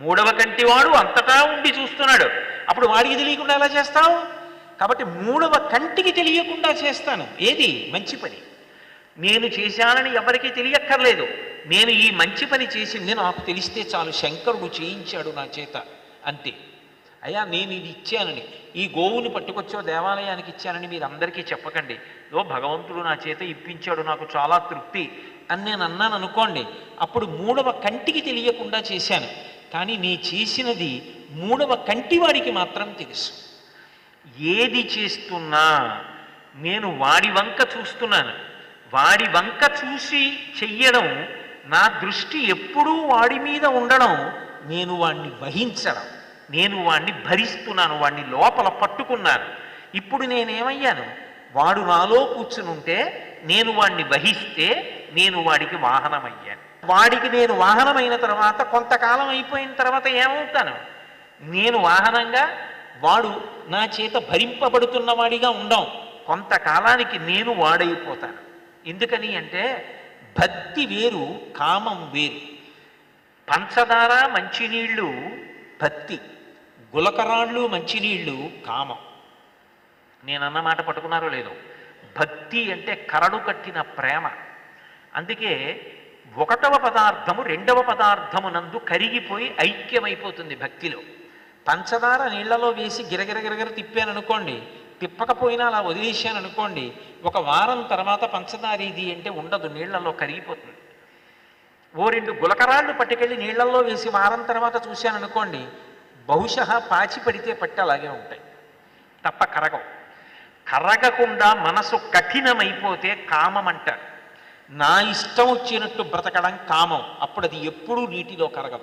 మూడవ కంటివాడు అంతటా ఉండి చూస్తున్నాడు. అప్పుడు వాడికి తెలియకుండా ఎలా చేస్తావు? కాబట్టి మూడవ కంటికి తెలియకుండా చేస్తాను. ఏది? మంచి పని. నేను చేశానని ఎవరికీ తెలియక్కర్లేదు. నేను ఈ మంచి పని చేసింది నాకు తెలిస్తే చాలు శంకరుడు చేయించాడు నా చేత అంతే అయ్యా నేను ఇది ఇచ్చానని. ఈ గోవుని పట్టుకొచ్చో దేవాలయానికి ఇచ్చానని మీరు అందరికీ చెప్పకండి. ఓ భగవంతుడు నా చేత ఇప్పించాడు నాకు చాలా తృప్తి అని నేను అన్నాను అనుకోండి. అప్పుడు మూడవ కంటికి తెలియకుండా చేశాను. కానీ నీ చేసినది మూడవ కంటి వాడికి మాత్రం తెలుసు. ఏది చేస్తున్నా నేను వాడి వంక చూస్తున్నాను. వాడి వంక చూసి చెయ్యడం నా దృష్టి ఎప్పుడూ వాడి మీద ఉండడం నేను వాణ్ణి వహించడం నేను వాణ్ణి భరిస్తున్నాను వాణ్ణి లోపల పట్టుకున్నాను. ఇప్పుడు నేనేమయ్యాను? వాడు నాలో కూర్చునుంటే నేను వాణ్ణి వహిస్తే నేను వాడికి వాహనమయ్యాను. వాడికి నేను వాహనమైన తర్వాత కొంతకాలం అయిపోయిన తర్వాత ఏమవుతాను? నేను వాహనంగా వాడు నా చేత భరింపబడుతున్న వాడిగా ఉండం. కొంతకాలానికి నేను వాడైపోతాను. ఎందుకని అంటే భక్తి వేరు కామం వేరు. పంచదార మంచినీళ్ళు భక్తి. గులకరాళ్ళు మంచినీళ్ళు కామం. నేనన్న మాట పట్టుకున్నారో లేదో. భక్తి అంటే కరడు కట్టిన ప్రేమ. అందుకే ఒకటవ పదార్థము రెండవ పదార్థము నందు కరిగిపోయి ఐక్యమైపోతుంది భక్తిలో. పంచదార నీళ్ళలో వేసి గిరగిరగిరగిర తిప్పాను అనుకోండి తిప్పకపోయినా అలా వదిలేసాను అనుకోండి ఒక వారం తర్వాత పంచదార ఇది అంటే ఉండదు నీళ్ళలో కరిగిపోతుంది. ఓ రెండు గులకరాళ్ళు పట్టుకెళ్ళి నీళ్ళలో వేసి వారం తర్వాత చూశాను అనుకోండి బహుశా పాచి పడితే పట్టి అలాగే ఉంటాయి. తప్ప కరగవు. కరగకుండా మనసు కఠినమైపోతే కామం అంటారు. నా ఇష్టం వచ్చినట్టు బ్రతకడం కామం. అప్పుడు అది ఎప్పుడూ నీటిలో కరగదు.